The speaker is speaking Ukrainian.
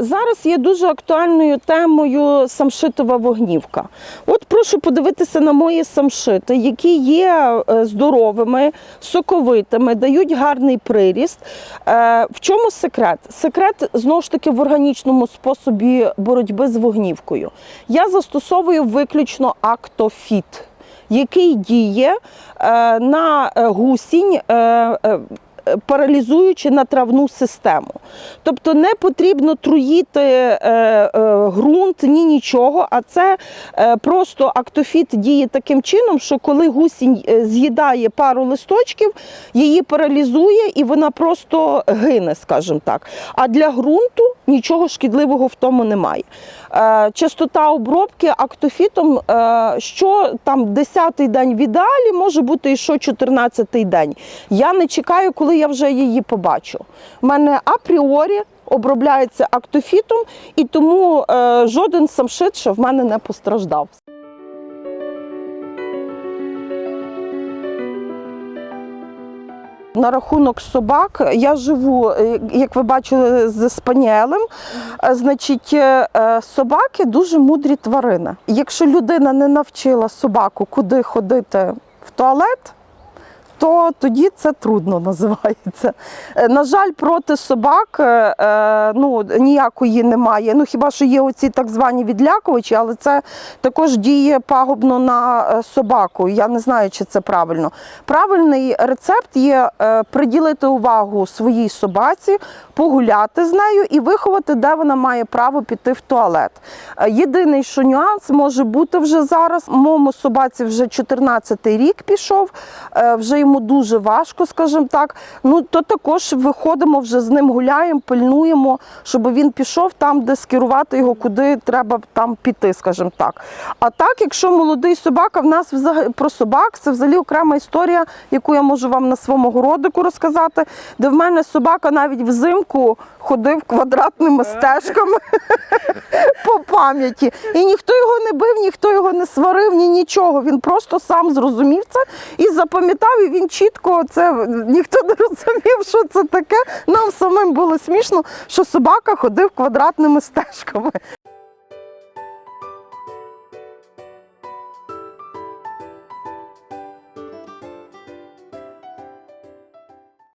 Зараз є дуже актуальною темою самшитова вогнівка. От прошу подивитися на мої самшити, які є е, здоровими, соковитими, дають гарний приріст. Е, В чому секрет? Секрет знову ж таки в органічному способі боротьби з вогнівкою. Я застосовую виключно актофіт, який діє е, на е, гусінь. е, Паралізуючи на травну систему. Тобто не потрібно труїти е, е, ґрунт, ні нічого, а це е, просто актофіт діє таким чином, що коли гусінь з'їдає пару листочків, її паралізує і вона просто гине, скажімо так. А для ґрунту нічого шкідливого в тому немає. Е, частота обробки актофітом, е, що там 10-й день в ідеалі, може бути і що 14-й день. Я не чекаю, коли я вже її побачу. У мене апріорі обробляється актофітом, і тому е, жоден самшит ще в мене не постраждав. На рахунок собак я живу, е, як ви бачили, з спаніелем. Е, Значить, е, собаки дуже мудрі тварини. Якщо людина не навчила собаку, куди ходити в туалет, то тоді це трудно називається. Е, На жаль, проти собак е, е, ну, ніякої немає. Ну хіба що є оці так звані відлякувачі, але це також діє пагубно на собаку. Я не знаю, чи це правильно. Правильний рецепт є приділити увагу своїй собаці, погуляти з нею і виховати, де вона має право піти в туалет. Єдиний, що нюанс може бути вже зараз. Моєму собаці вже 14-й рік пішов, вже йому дуже важко, скажімо так. Ну то також виходимо вже з ним, гуляємо, пильнуємо, щоб він пішов там, де скерувати його, куди треба там піти, скажімо так. А так, якщо молодий собака, в нас взагалі про собак це взагалі окрема історія, яку я можу вам на своєму городику розказати, де в мене собака навіть взимку ходив квадратними стежками по пам'яті. І ніхто його не бив, ніхто його не сварив, ні нічого. Він просто сам зрозумів це і запам'ятав, і він чітко це ніхто не розумів, що це таке. Нам самим було смішно, що собака ходив квадратними стежками.